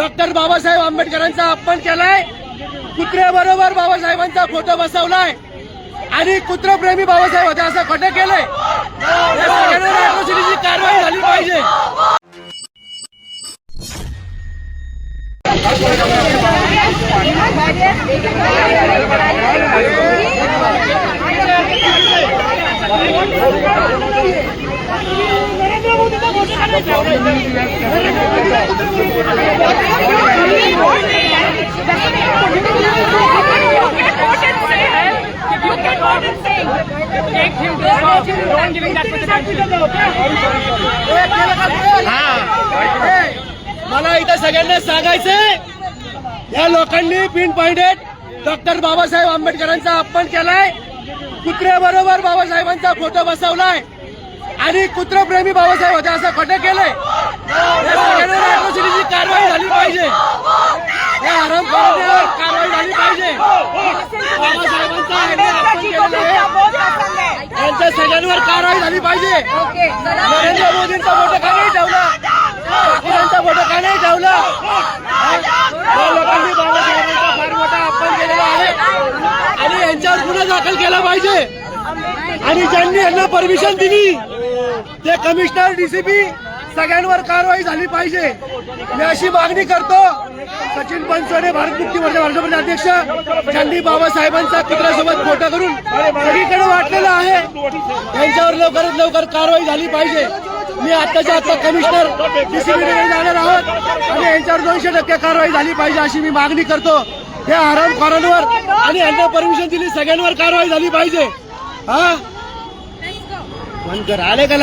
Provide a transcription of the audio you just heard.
Doctor Babasaheb आंबेडकरांचा अपमान केलाय. कुत्र्याबरोबर बाबासाहेबांचा फोटो बसवलाय. आणि कुत्रप्रेमी बाबासाहेब होते असं खोटं केलंय. या सगळ्यांवर atrocity ची कारवाई एक पाहिजे हे, मला इथं सगळ्यांना सांगायचंय या लोकांनी पिन पॉइंटेड डॉक्टर बाबासाहेब आंबेडकरांचा अपमान केलाय. कुत्र्याबरोबर बाबासाहेबांचा फोटो बसवलाय. आणि कुत्रप्रेमी बाबासाहेब होते असं खोटं केलंय. या कारवाई झाली पाहिजे. या हराम कारवाई झाली पाहिजे. बाबासाहेबांचा यांच्या सगळ्यांवर कारवाई झाली पाहिजे. नरेंद्र मोदींचा फोटो का नाही ठेवला. पाकिस्तानचा फोटो का नाही ठेवला या लोकांनी बाबासाहेबांचा फार मोठा अपमान केलेला आहे. आणि यांच्यावर गुन्हा दाखल केला पाहिजे. आणि ज्यांनी यांना परमिशन दिली ते कमिशनर डीसीपी सगळ्यांवर कारवाई झाली पाहिजे. मी अशी मागणी करतो सचिन बनसोडे भारत मुक्ती मोर्चा भाजपचे अध्यक्ष ज्यांनी बाबासाहेबांचा कुत्र्यासोबत फोटो करून सगळीकडे वाटलेला आहे. लवकरात लवकर कारवाई झाली पाहिजे. मी आत्ताच्या आता कमिशनर डीसीपीकडे जाणार आहोत आणि यांच्यावर दोनशे टक्के कारवाई झाली पाहिजे अशी मी मागणी करतो. हे आराम खोरांवर आणि यांना परमिशन दिली सगळ्यांवर कारवाई झाली पाहिजे. हा? कर आले का